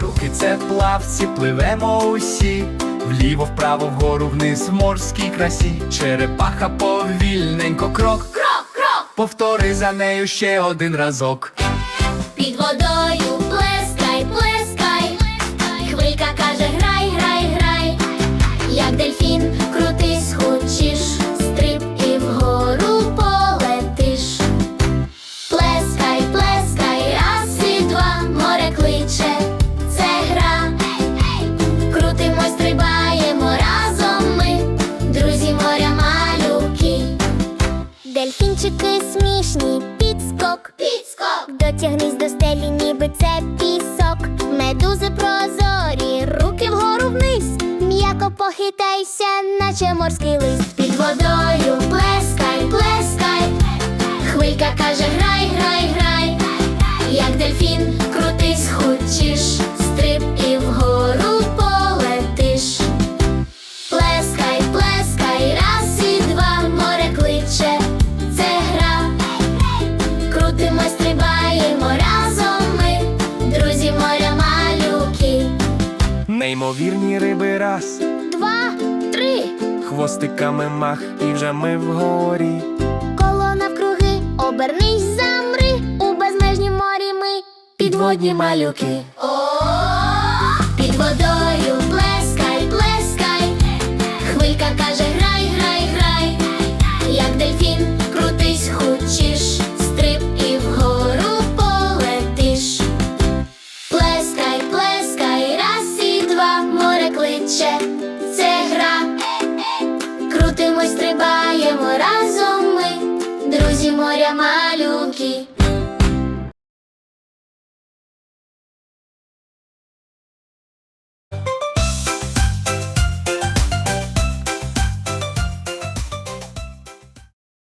Руки це плавці, пливемо усі, вліво, вправо, вгору, вниз в морській красі. Черепаха повільненько крок. Крок, крок! Повтори за нею ще один разок. Під водою. Дельфінчики смішні, підскок, підскок, дотягнись до стелі, ніби це пісок. Медузи прозорі, руки вгору вниз. М'яко похитайся, наче морський лист. Під водою Неймовірні риби раз, Два, три, хвостиками мах, і вже ми вгорі. коло навкруги, обернись, замри, у безмежнім морі ми, підводні малюки. швидше це гра. Крутимось, стрибаємо разом ми, друзі моря малюки.